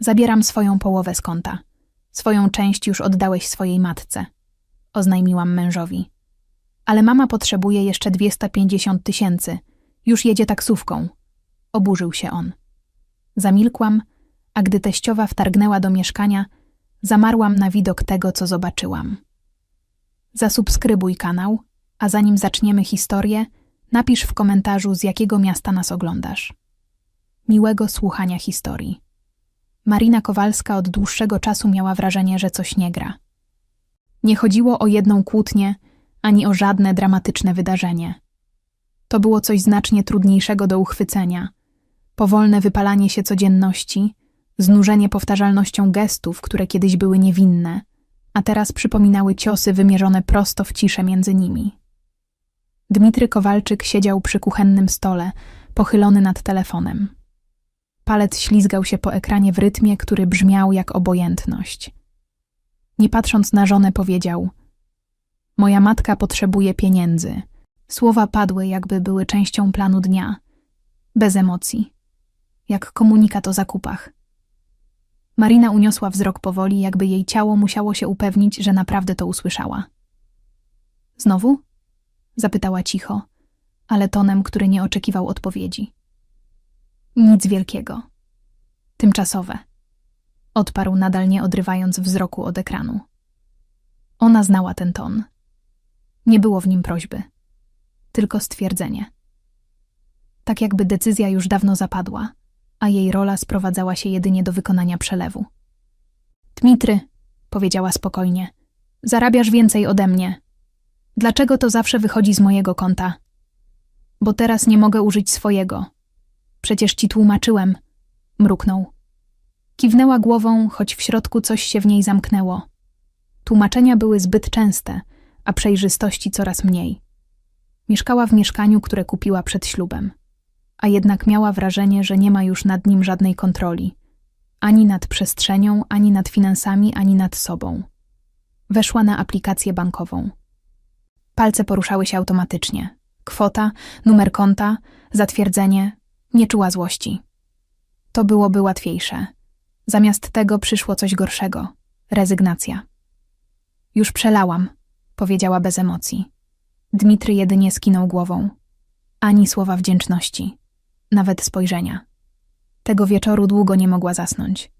Zabieram swoją połowę z konta. Swoją część już oddałeś swojej matce, oznajmiłam mężowi. Ale mama potrzebuje jeszcze 250 tysięcy. Już jedzie taksówką. Oburzył się on. Zamilkłam, a gdy teściowa wtargnęła do mieszkania, zamarłam na widok tego, co zobaczyłam. Zasubskrybuj kanał, a zanim zaczniemy historię, napisz w komentarzu, z jakiego miasta nas oglądasz. Miłego słuchania historii. Marina Kowalska od dłuższego czasu miała wrażenie, że coś nie gra. Nie chodziło o jedną kłótnię, ani o żadne dramatyczne wydarzenie. To było coś znacznie trudniejszego do uchwycenia. Powolne wypalanie się codzienności, znużenie powtarzalnością gestów, które kiedyś były niewinne, a teraz przypominały ciosy wymierzone prosto w ciszę między nimi. Dmitry Kowalczyk siedział przy kuchennym stole, pochylony nad telefonem. Palec ślizgał się po ekranie w rytmie, który brzmiał jak obojętność. Nie patrząc na żonę, powiedział: Moja matka potrzebuje pieniędzy. Słowa padły, jakby były częścią planu dnia, bez emocji, jak komunikat o zakupach. Marina uniosła wzrok powoli, jakby jej ciało musiało się upewnić, że naprawdę to usłyszała. Znowu? zapytała cicho, ale tonem, który nie oczekiwał odpowiedzi. Nic wielkiego. Tymczasowe. Odparł nadal nie odrywając wzroku od ekranu. Ona znała ten ton. Nie było w nim prośby, tylko stwierdzenie. Tak jakby decyzja już dawno zapadła, a jej rola sprowadzała się jedynie do wykonania przelewu. Dmitry, powiedziała spokojnie, zarabiasz więcej ode mnie. Dlaczego to zawsze wychodzi z mojego konta? Bo teraz nie mogę użyć swojego. Przecież ci tłumaczyłem, mruknął. Kiwnęła głową, choć w środku coś się w niej zamknęło. Tłumaczenia były zbyt częste, a przejrzystości coraz mniej. Mieszkała w mieszkaniu, które kupiła przed ślubem, a jednak miała wrażenie, że nie ma już nad nim żadnej kontroli ani nad przestrzenią, ani nad finansami, ani nad sobą. Weszła na aplikację bankową. Palce poruszały się automatycznie. Kwota, numer konta, zatwierdzenie, nie czuła złości. To byłoby łatwiejsze. Zamiast tego przyszło coś gorszego rezygnacja. Już przelałam, powiedziała bez emocji. Dmitry jedynie skinął głową. Ani słowa wdzięczności, nawet spojrzenia. Tego wieczoru długo nie mogła zasnąć.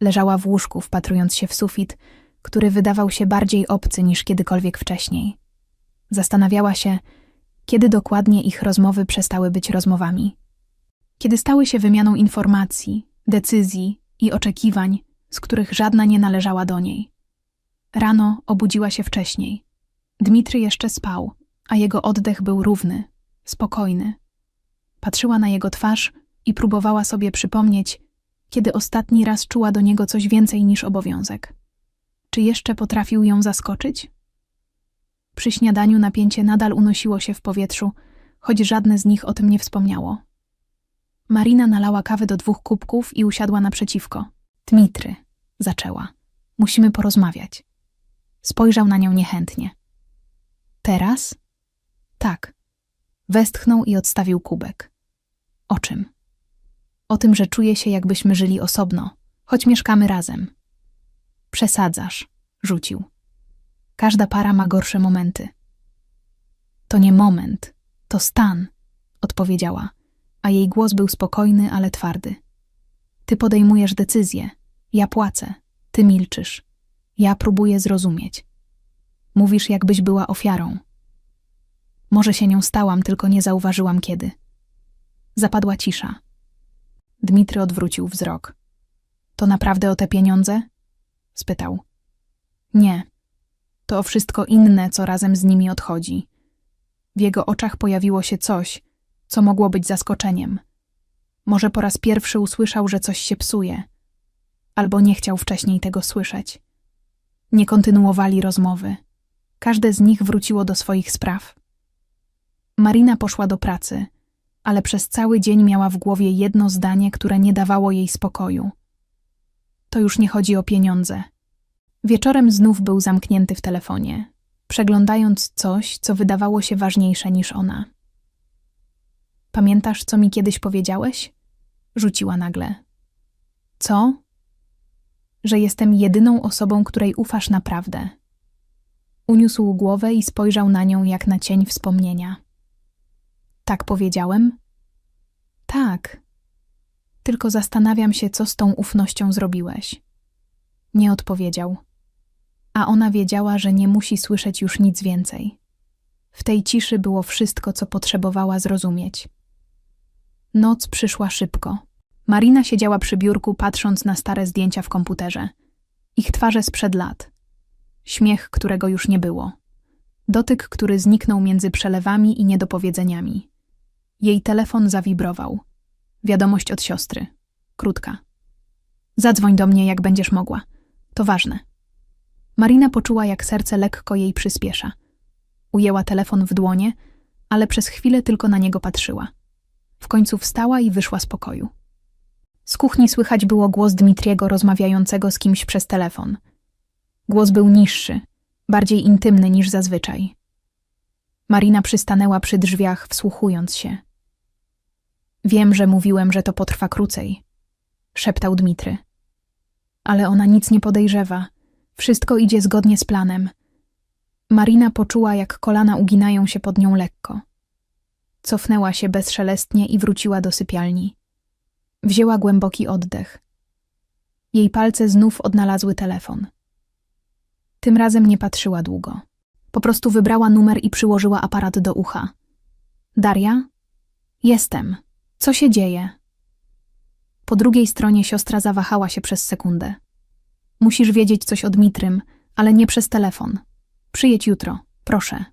Leżała w łóżku, wpatrując się w sufit, który wydawał się bardziej obcy niż kiedykolwiek wcześniej. Zastanawiała się, kiedy dokładnie ich rozmowy przestały być rozmowami. Kiedy stały się wymianą informacji, decyzji i oczekiwań, z których żadna nie należała do niej. Rano obudziła się wcześniej. Dmitry jeszcze spał, a jego oddech był równy, spokojny. Patrzyła na jego twarz i próbowała sobie przypomnieć, kiedy ostatni raz czuła do niego coś więcej niż obowiązek. Czy jeszcze potrafił ją zaskoczyć? Przy śniadaniu napięcie nadal unosiło się w powietrzu, choć żadne z nich o tym nie wspomniało. Marina nalała kawę do dwóch kubków i usiadła naprzeciwko. Dmitry, zaczęła. Musimy porozmawiać. Spojrzał na nią niechętnie. Teraz? Tak. Westchnął i odstawił kubek. O czym? O tym, że czuję się, jakbyśmy żyli osobno, choć mieszkamy razem. Przesadzasz, rzucił. Każda para ma gorsze momenty. To nie moment, to stan, odpowiedziała, a jej głos był spokojny, ale twardy. Ty podejmujesz decyzję, ja płacę, ty milczysz. Ja próbuję zrozumieć. Mówisz, jakbyś była ofiarą. Może się nią stałam, tylko nie zauważyłam kiedy. Zapadła cisza. Dmitry odwrócił wzrok. To naprawdę o te pieniądze? spytał. Nie. To o wszystko inne, co razem z nimi odchodzi. W jego oczach pojawiło się coś, co mogło być zaskoczeniem. Może po raz pierwszy usłyszał, że coś się psuje, albo nie chciał wcześniej tego słyszeć. Nie kontynuowali rozmowy. Każde z nich wróciło do swoich spraw. Marina poszła do pracy, ale przez cały dzień miała w głowie jedno zdanie, które nie dawało jej spokoju. To już nie chodzi o pieniądze. Wieczorem znów był zamknięty w telefonie, przeglądając coś, co wydawało się ważniejsze niż ona. Pamiętasz, co mi kiedyś powiedziałeś? Rzuciła nagle. Co? że jestem jedyną osobą, której ufasz naprawdę. Uniósł głowę i spojrzał na nią jak na cień wspomnienia. Tak powiedziałem? Tak. Tylko zastanawiam się, co z tą ufnością zrobiłeś. Nie odpowiedział. A ona wiedziała, że nie musi słyszeć już nic więcej. W tej ciszy było wszystko, co potrzebowała zrozumieć. Noc przyszła szybko. Marina siedziała przy biurku, patrząc na stare zdjęcia w komputerze. Ich twarze sprzed lat. Śmiech, którego już nie było. Dotyk, który zniknął między przelewami i niedopowiedzeniami. Jej telefon zawibrował. Wiadomość od siostry. Krótka. Zadzwoń do mnie, jak będziesz mogła. To ważne. Marina poczuła, jak serce lekko jej przyspiesza. Ujęła telefon w dłonie, ale przez chwilę tylko na niego patrzyła. W końcu wstała i wyszła z pokoju. Z kuchni słychać było głos Dmitriego rozmawiającego z kimś przez telefon. Głos był niższy, bardziej intymny niż zazwyczaj. Marina przystanęła przy drzwiach, wsłuchując się. Wiem, że mówiłem, że to potrwa krócej, szeptał Dmitry. Ale ona nic nie podejrzewa. Wszystko idzie zgodnie z planem. Marina poczuła, jak kolana uginają się pod nią lekko. Cofnęła się bezszelestnie i wróciła do sypialni. Wzięła głęboki oddech. Jej palce znów odnalazły telefon. Tym razem nie patrzyła długo. Po prostu wybrała numer i przyłożyła aparat do ucha. Daria? Jestem. Co się dzieje? Po drugiej stronie siostra zawahała się przez sekundę. Musisz wiedzieć coś o Dmitrym, ale nie przez telefon. Przyjedź jutro, proszę.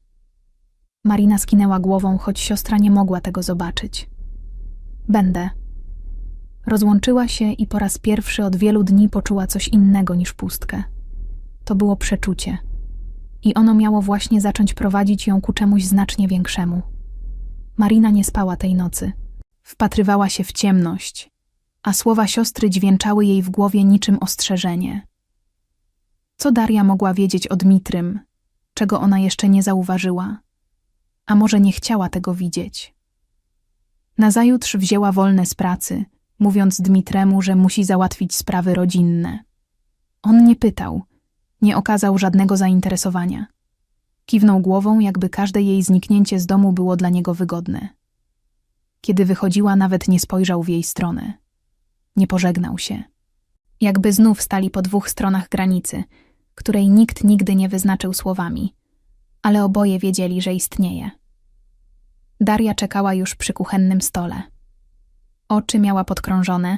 Marina skinęła głową, choć siostra nie mogła tego zobaczyć. Będę. Rozłączyła się i po raz pierwszy od wielu dni poczuła coś innego niż pustkę. To było przeczucie. I ono miało właśnie zacząć prowadzić ją ku czemuś znacznie większemu. Marina nie spała tej nocy. Wpatrywała się w ciemność, a słowa siostry dźwięczały jej w głowie niczym ostrzeżenie. Co Daria mogła wiedzieć o Dmitrym, czego ona jeszcze nie zauważyła? A może nie chciała tego widzieć? Nazajutrz wzięła wolne z pracy, mówiąc Dmitremu, że musi załatwić sprawy rodzinne. On nie pytał, nie okazał żadnego zainteresowania. Kiwnął głową, jakby każde jej zniknięcie z domu było dla niego wygodne. Kiedy wychodziła, nawet nie spojrzał w jej stronę. Nie pożegnał się. Jakby znów stali po dwóch stronach granicy, której nikt nigdy nie wyznaczył słowami, ale oboje wiedzieli, że istnieje. Daria czekała już przy kuchennym stole. Oczy miała podkrążone,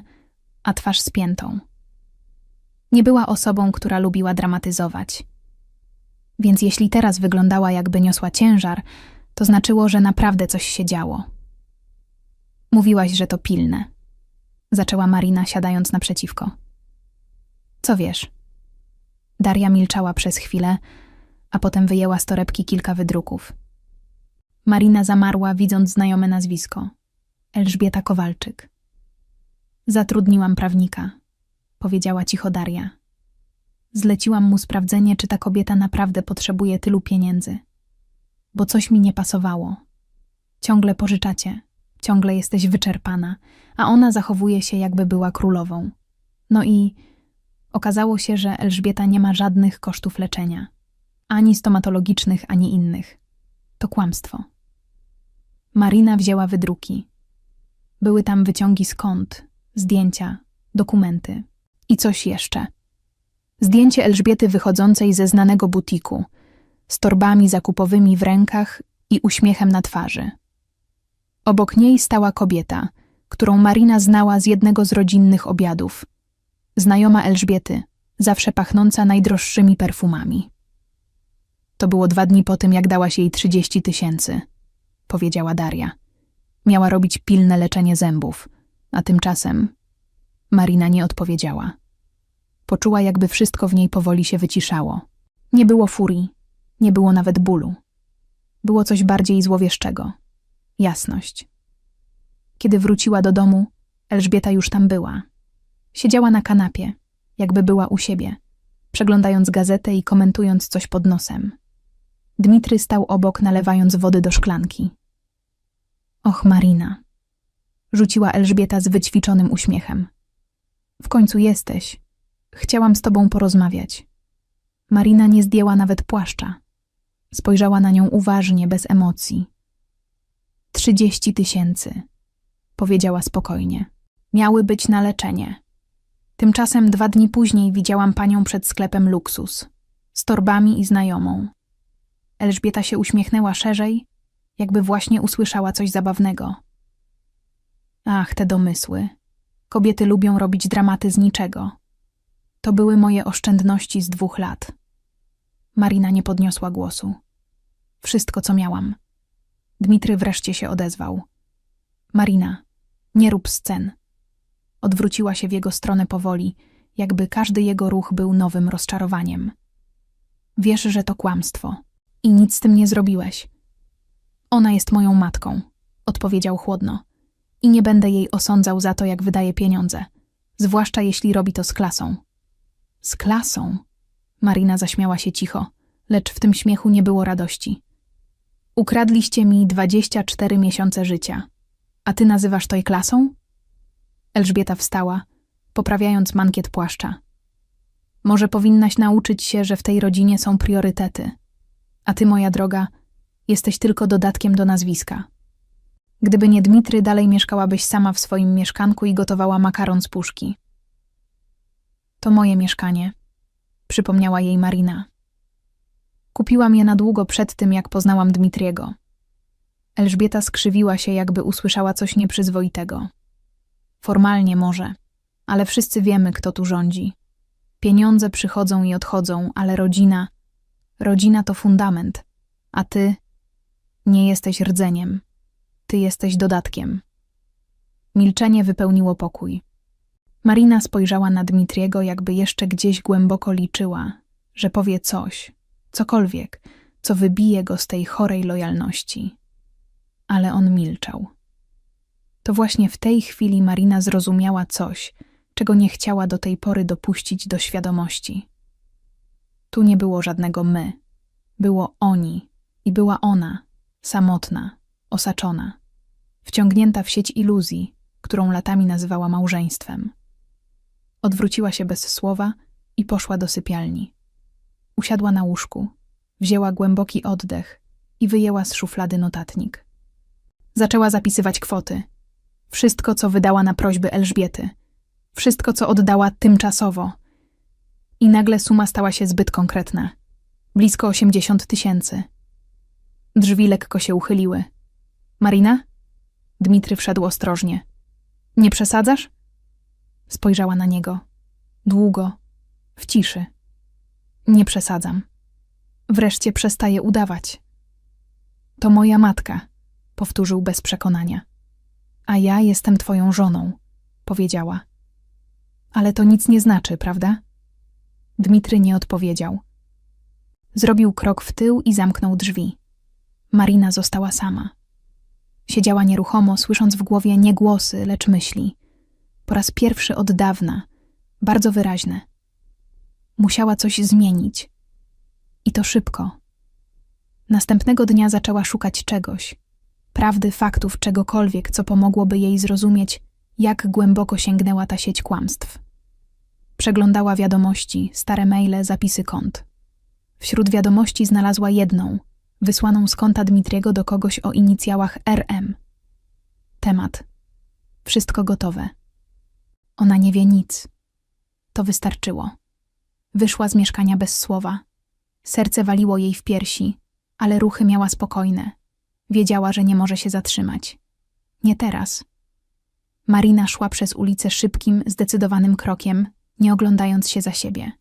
a twarz spiętą. Nie była osobą, która lubiła dramatyzować. Więc jeśli teraz wyglądała, jakby niosła ciężar, to znaczyło, że naprawdę coś się działo. Mówiłaś, że to pilne. Zaczęła Marina, siadając naprzeciwko. Co wiesz? Daria milczała przez chwilę, a potem wyjęła z torebki kilka wydruków. Marina zamarła, widząc znajome nazwisko. Elżbieta Kowalczyk. Zatrudniłam prawnika, powiedziała cicho Daria. Zleciłam mu sprawdzenie, czy ta kobieta naprawdę potrzebuje tylu pieniędzy. Bo coś mi nie pasowało. Ciągle pożyczacie, ciągle jesteś wyczerpana, a ona zachowuje się, jakby była królową. No i okazało się, że Elżbieta nie ma żadnych kosztów leczenia ani stomatologicznych, ani innych. To kłamstwo. Marina wzięła wydruki. Były tam wyciągi z zdjęcia, dokumenty i coś jeszcze. Zdjęcie Elżbiety wychodzącej ze znanego butiku, z torbami zakupowymi w rękach i uśmiechem na twarzy. Obok niej stała kobieta, którą Marina znała z jednego z rodzinnych obiadów. Znajoma Elżbiety, zawsze pachnąca najdroższymi perfumami. To było dwa dni po tym, jak dałaś jej trzydzieści tysięcy, powiedziała Daria. Miała robić pilne leczenie zębów, a tymczasem Marina nie odpowiedziała. Poczuła, jakby wszystko w niej powoli się wyciszało. Nie było furii, nie było nawet bólu. Było coś bardziej złowieszczego. Jasność. Kiedy wróciła do domu, Elżbieta już tam była. Siedziała na kanapie, jakby była u siebie, przeglądając gazetę i komentując coś pod nosem. Dmitry stał obok, nalewając wody do szklanki. Och, Marina, rzuciła Elżbieta z wyćwiczonym uśmiechem. W końcu jesteś. Chciałam z tobą porozmawiać. Marina nie zdjęła nawet płaszcza. Spojrzała na nią uważnie, bez emocji. Trzydzieści tysięcy, powiedziała spokojnie. Miały być na leczenie. Tymczasem dwa dni później widziałam panią przed sklepem luksus, z torbami i znajomą. Elżbieta się uśmiechnęła szerzej, jakby właśnie usłyszała coś zabawnego. Ach, te domysły. Kobiety lubią robić dramaty z niczego. To były moje oszczędności z dwóch lat. Marina nie podniosła głosu. Wszystko, co miałam. Dmitry wreszcie się odezwał. Marina, nie rób scen. Odwróciła się w jego stronę powoli, jakby każdy jego ruch był nowym rozczarowaniem. Wiesz, że to kłamstwo i nic z tym nie zrobiłeś. Ona jest moją matką, odpowiedział chłodno. I nie będę jej osądzał za to, jak wydaje pieniądze, zwłaszcza jeśli robi to z klasą. Z klasą? Marina zaśmiała się cicho, lecz w tym śmiechu nie było radości. Ukradliście mi 24 miesiące życia. A ty nazywasz to klasą? Elżbieta wstała, poprawiając mankiet płaszcza. Może powinnaś nauczyć się, że w tej rodzinie są priorytety. A ty, moja droga, jesteś tylko dodatkiem do nazwiska. Gdyby nie Dmitry, dalej mieszkałabyś sama w swoim mieszkanku i gotowała makaron z puszki. To moje mieszkanie, przypomniała jej Marina. Kupiłam je na długo przed tym, jak poznałam Dmitriego. Elżbieta skrzywiła się, jakby usłyszała coś nieprzyzwoitego. Formalnie może, ale wszyscy wiemy, kto tu rządzi. Pieniądze przychodzą i odchodzą, ale rodzina. Rodzina to fundament, a ty nie jesteś rdzeniem. Ty jesteś dodatkiem. Milczenie wypełniło pokój. Marina spojrzała na Dmitriego, jakby jeszcze gdzieś głęboko liczyła, że powie coś, cokolwiek, co wybije go z tej chorej lojalności. Ale on milczał. To właśnie w tej chwili Marina zrozumiała coś, czego nie chciała do tej pory dopuścić do świadomości. Tu nie było żadnego my. Było oni i była ona, samotna, osaczona, wciągnięta w sieć iluzji, którą latami nazywała małżeństwem. Odwróciła się bez słowa i poszła do sypialni. Usiadła na łóżku, wzięła głęboki oddech i wyjęła z szuflady notatnik. Zaczęła zapisywać kwoty. Wszystko, co wydała na prośby Elżbiety. Wszystko, co oddała tymczasowo. I nagle suma stała się zbyt konkretna. Blisko osiemdziesiąt tysięcy. Drzwi lekko się uchyliły. Marina? Dmitry wszedł ostrożnie. Nie przesadzasz? Spojrzała na niego. Długo. W ciszy. Nie przesadzam. Wreszcie przestaje udawać. To moja matka, powtórzył bez przekonania. A ja jestem twoją żoną, powiedziała. Ale to nic nie znaczy, prawda? Dmitry nie odpowiedział. Zrobił krok w tył i zamknął drzwi. Marina została sama. Siedziała nieruchomo, słysząc w głowie nie głosy, lecz myśli. Po raz pierwszy od dawna, bardzo wyraźne. Musiała coś zmienić. I to szybko. Następnego dnia zaczęła szukać czegoś, prawdy, faktów, czegokolwiek, co pomogłoby jej zrozumieć, jak głęboko sięgnęła ta sieć kłamstw. Przeglądała wiadomości, stare maile, zapisy kont. Wśród wiadomości znalazła jedną, wysłaną z konta Dmitriego do kogoś o inicjałach RM. Temat. Wszystko gotowe. Ona nie wie nic. To wystarczyło. Wyszła z mieszkania bez słowa. Serce waliło jej w piersi, ale ruchy miała spokojne. Wiedziała, że nie może się zatrzymać. Nie teraz. Marina szła przez ulicę szybkim, zdecydowanym krokiem, nie oglądając się za siebie.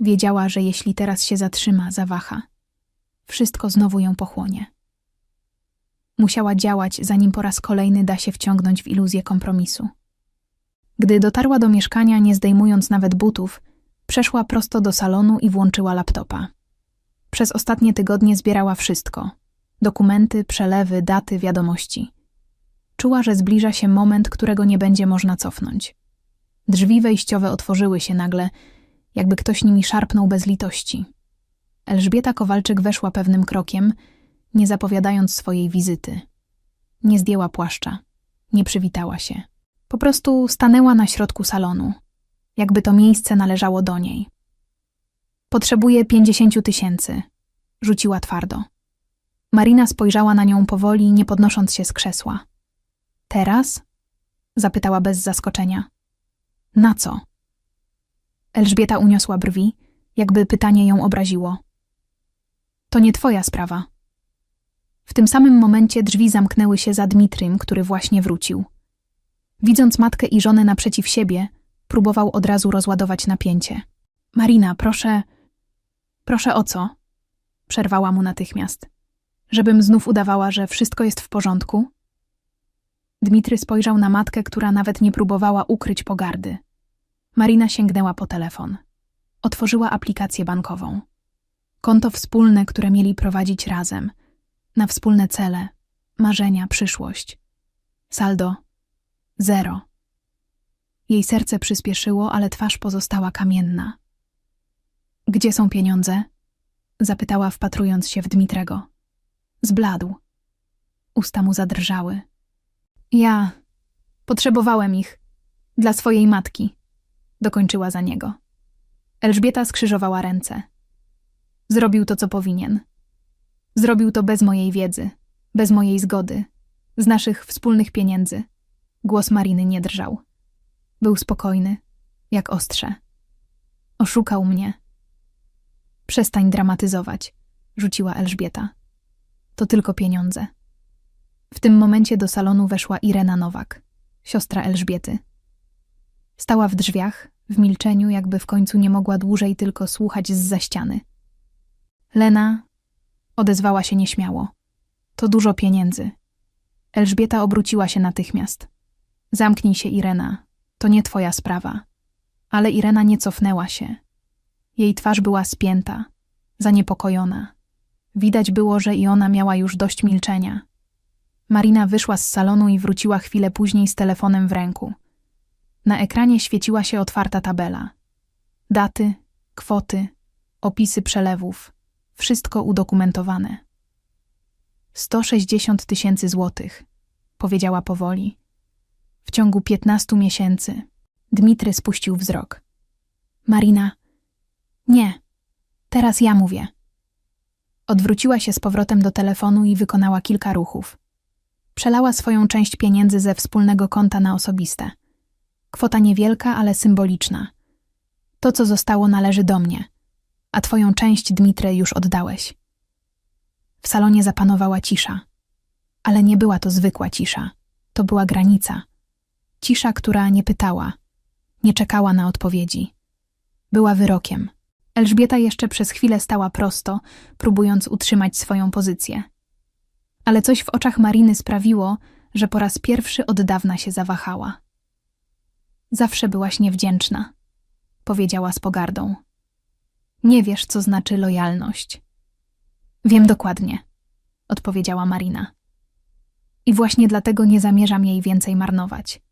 Wiedziała, że jeśli teraz się zatrzyma, zawaha. Wszystko znowu ją pochłonie. Musiała działać, zanim po raz kolejny da się wciągnąć w iluzję kompromisu. Gdy dotarła do mieszkania, nie zdejmując nawet butów, przeszła prosto do salonu i włączyła laptopa. Przez ostatnie tygodnie zbierała wszystko: dokumenty, przelewy, daty, wiadomości. Czuła, że zbliża się moment, którego nie będzie można cofnąć. Drzwi wejściowe otworzyły się nagle, jakby ktoś nimi szarpnął bez litości. Elżbieta Kowalczyk weszła pewnym krokiem, nie zapowiadając swojej wizyty. Nie zdjęła płaszcza, nie przywitała się. Po prostu stanęła na środku salonu, jakby to miejsce należało do niej. Potrzebuję pięćdziesięciu tysięcy, rzuciła twardo. Marina spojrzała na nią powoli, nie podnosząc się z krzesła. Teraz? zapytała bez zaskoczenia. Na co? Elżbieta uniosła brwi, jakby pytanie ją obraziło. To nie twoja sprawa. W tym samym momencie drzwi zamknęły się za Dmitrym, który właśnie wrócił. Widząc matkę i żonę naprzeciw siebie, próbował od razu rozładować napięcie. Marina, proszę. Proszę o co? Przerwała mu natychmiast. Żebym znów udawała, że wszystko jest w porządku? Dmitry spojrzał na matkę, która nawet nie próbowała ukryć pogardy. Marina sięgnęła po telefon. Otworzyła aplikację bankową. Konto wspólne, które mieli prowadzić razem. Na wspólne cele, marzenia, przyszłość. Saldo zero. Jej serce przyspieszyło, ale twarz pozostała kamienna. Gdzie są pieniądze? Zapytała, wpatrując się w Dmitrego. Zbladł. Usta mu zadrżały. Ja potrzebowałem ich dla swojej matki, dokończyła za niego. Elżbieta skrzyżowała ręce. Zrobił to, co powinien. Zrobił to bez mojej wiedzy, bez mojej zgody, z naszych wspólnych pieniędzy. Głos Mariny nie drżał. Był spokojny, jak ostrze. Oszukał mnie. Przestań dramatyzować, rzuciła Elżbieta. To tylko pieniądze. W tym momencie do salonu weszła Irena Nowak, siostra Elżbiety. Stała w drzwiach, w milczeniu, jakby w końcu nie mogła dłużej tylko słuchać z za ściany. Lena odezwała się nieśmiało. To dużo pieniędzy. Elżbieta obróciła się natychmiast. Zamknij się, Irena. To nie twoja sprawa. Ale Irena nie cofnęła się. Jej twarz była spięta, zaniepokojona. Widać było, że i ona miała już dość milczenia. Marina wyszła z salonu i wróciła chwilę później z telefonem w ręku. Na ekranie świeciła się otwarta tabela. Daty, kwoty, opisy przelewów. Wszystko udokumentowane. 160 tysięcy złotych, powiedziała powoli. W ciągu 15 miesięcy. Dmitry spuścił wzrok. Marina, nie, teraz ja mówię. Odwróciła się z powrotem do telefonu i wykonała kilka ruchów. Przelała swoją część pieniędzy ze wspólnego konta na osobiste. Kwota niewielka, ale symboliczna. To, co zostało, należy do mnie, a twoją część, Dmitry, już oddałeś. W salonie zapanowała cisza. Ale nie była to zwykła cisza. To była granica. Cisza, która nie pytała, nie czekała na odpowiedzi. Była wyrokiem. Elżbieta jeszcze przez chwilę stała prosto, próbując utrzymać swoją pozycję. Ale coś w oczach Mariny sprawiło, że po raz pierwszy od dawna się zawahała. Zawsze byłaś niewdzięczna, powiedziała z pogardą. Nie wiesz, co znaczy lojalność. Wiem dokładnie, odpowiedziała Marina. I właśnie dlatego nie zamierzam jej więcej marnować.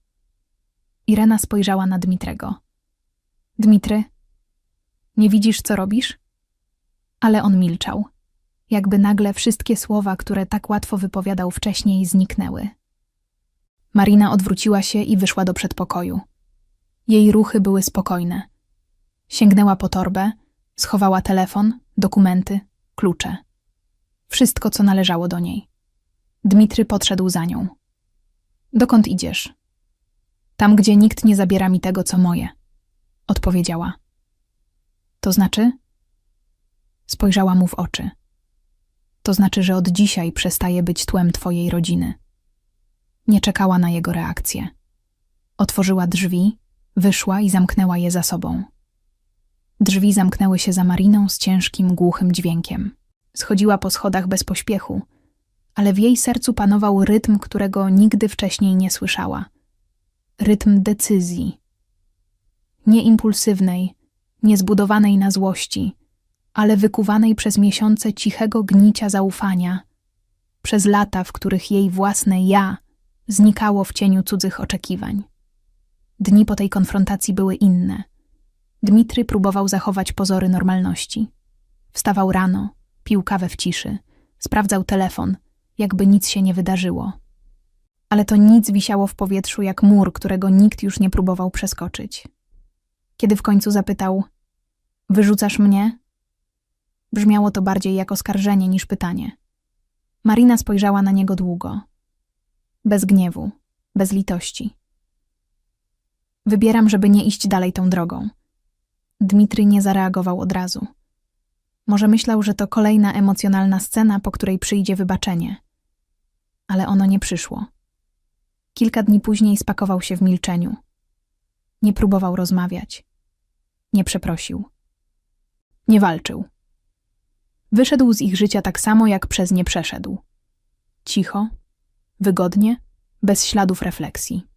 Irena spojrzała na Dmitrego. Dmitry, nie widzisz, co robisz? Ale on milczał. Jakby nagle wszystkie słowa, które tak łatwo wypowiadał wcześniej, zniknęły. Marina odwróciła się i wyszła do przedpokoju. Jej ruchy były spokojne. Sięgnęła po torbę, schowała telefon, dokumenty, klucze. Wszystko, co należało do niej. Dmitry podszedł za nią. Dokąd idziesz? Tam, gdzie nikt nie zabiera mi tego, co moje, odpowiedziała. To znaczy? Spojrzała mu w oczy. To znaczy, że od dzisiaj przestaje być tłem twojej rodziny. Nie czekała na jego reakcję. Otworzyła drzwi, wyszła i zamknęła je za sobą. Drzwi zamknęły się za Mariną z ciężkim, głuchym dźwiękiem. Schodziła po schodach bez pośpiechu, ale w jej sercu panował rytm, którego nigdy wcześniej nie słyszała. Rytm decyzji. Nie impulsywnej, niezbudowanej na złości, ale wykuwanej przez miesiące cichego gnicia zaufania, przez lata, w których jej własne ja znikało w cieniu cudzych oczekiwań. Dni po tej konfrontacji były inne. Dmitry próbował zachować pozory normalności. Wstawał rano, pił kawę w ciszy, sprawdzał telefon, jakby nic się nie wydarzyło. Ale to nic wisiało w powietrzu jak mur, którego nikt już nie próbował przeskoczyć. Kiedy w końcu zapytał: Wyrzucasz mnie? Brzmiało to bardziej jak oskarżenie niż pytanie. Marina spojrzała na niego długo. Bez gniewu, bez litości. Wybieram, żeby nie iść dalej tą drogą. Dmitry nie zareagował od razu. Może myślał, że to kolejna emocjonalna scena, po której przyjdzie wybaczenie. Ale ono nie przyszło. Kilka dni później spakował się w milczeniu. Nie próbował rozmawiać. Nie przeprosił. Nie walczył. Wyszedł z ich życia tak samo, jak przez nie przeszedł. Cicho, wygodnie, bez śladów refleksji.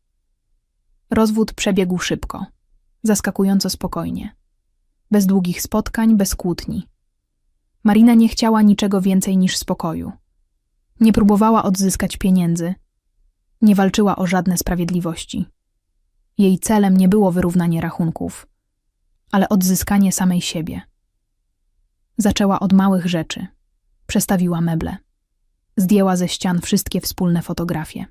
Rozwód przebiegł szybko, zaskakująco spokojnie. Bez długich spotkań, bez kłótni. Marina nie chciała niczego więcej niż spokoju. Nie próbowała odzyskać pieniędzy. Nie walczyła o żadne sprawiedliwości. Jej celem nie było wyrównanie rachunków, ale odzyskanie samej siebie. Zaczęła od małych rzeczy. Przestawiła meble. Zdjęła ze ścian wszystkie wspólne fotografie.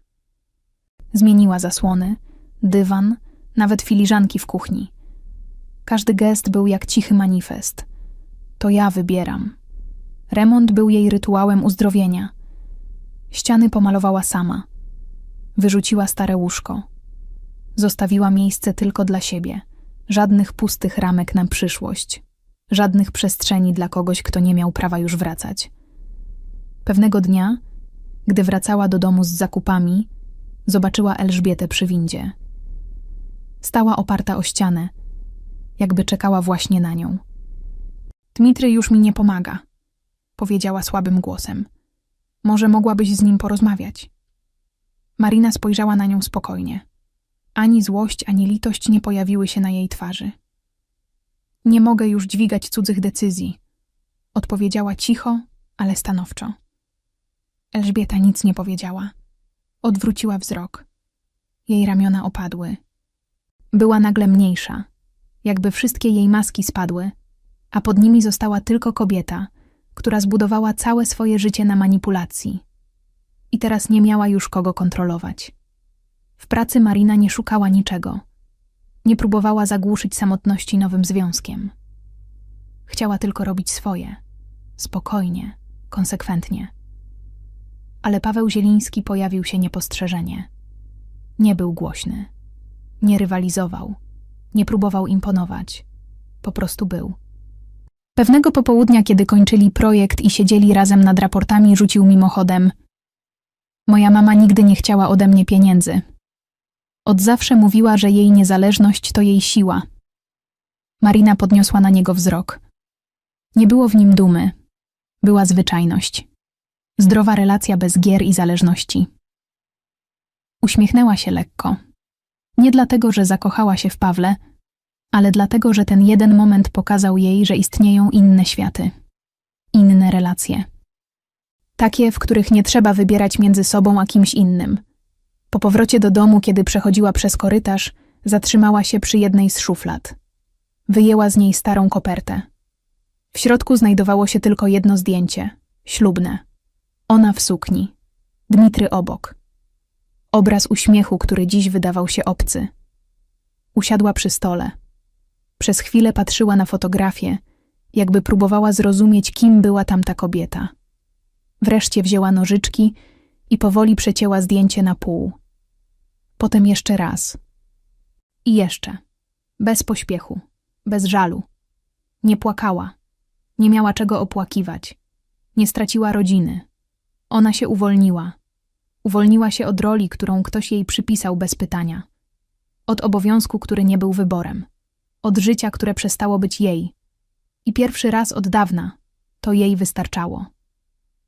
Zmieniła zasłony, dywan, nawet filiżanki w kuchni. Każdy gest był jak cichy manifest. To ja wybieram. Remont był jej rytuałem uzdrowienia. Ściany pomalowała sama. Wyrzuciła stare łóżko. Zostawiła miejsce tylko dla siebie. Żadnych pustych ramek na przyszłość. Żadnych przestrzeni dla kogoś, kto nie miał prawa już wracać. Pewnego dnia, gdy wracała do domu z zakupami, zobaczyła Elżbietę przy windzie. Stała oparta o ścianę, jakby czekała właśnie na nią. Dmitry już mi nie pomaga, powiedziała słabym głosem. Może mogłabyś z nim porozmawiać? Marina spojrzała na nią spokojnie. Ani złość, ani litość nie pojawiły się na jej twarzy. Nie mogę już dźwigać cudzych decyzji, odpowiedziała cicho, ale stanowczo. Elżbieta nic nie powiedziała. Odwróciła wzrok. Jej ramiona opadły. Była nagle mniejsza, jakby wszystkie jej maski spadły, a pod nimi została tylko kobieta, która zbudowała całe swoje życie na manipulacji. I teraz nie miała już kogo kontrolować. W pracy Marina nie szukała niczego. Nie próbowała zagłuszyć samotności nowym związkiem. Chciała tylko robić swoje, spokojnie, konsekwentnie. Ale Paweł Zieliński pojawił się niepostrzeżenie. Nie był głośny, nie rywalizował, nie próbował imponować. Po prostu był. Pewnego popołudnia, kiedy kończyli projekt i siedzieli razem nad raportami, rzucił mimochodem: Moja mama nigdy nie chciała ode mnie pieniędzy. Od zawsze mówiła, że jej niezależność to jej siła. Marina podniosła na niego wzrok. Nie było w nim dumy. Była zwyczajność. Zdrowa relacja bez gier i zależności. Uśmiechnęła się lekko. Nie dlatego, że zakochała się w Pawle, ale dlatego, że ten jeden moment pokazał jej, że istnieją inne światy, inne relacje. Takie, w których nie trzeba wybierać między sobą a kimś innym. Po powrocie do domu, kiedy przechodziła przez korytarz, zatrzymała się przy jednej z szuflad. Wyjęła z niej starą kopertę. W środku znajdowało się tylko jedno zdjęcie ślubne. Ona w sukni, Dmitry obok. Obraz uśmiechu, który dziś wydawał się obcy. Usiadła przy stole. Przez chwilę patrzyła na fotografię, jakby próbowała zrozumieć, kim była tamta kobieta. Wreszcie wzięła nożyczki i powoli przecięła zdjęcie na pół. Potem jeszcze raz. I jeszcze. Bez pośpiechu, bez żalu. Nie płakała. Nie miała czego opłakiwać. Nie straciła rodziny. Ona się uwolniła. Uwolniła się od roli, którą ktoś jej przypisał bez pytania. Od obowiązku, który nie był wyborem. Od życia, które przestało być jej. I pierwszy raz od dawna to jej wystarczało.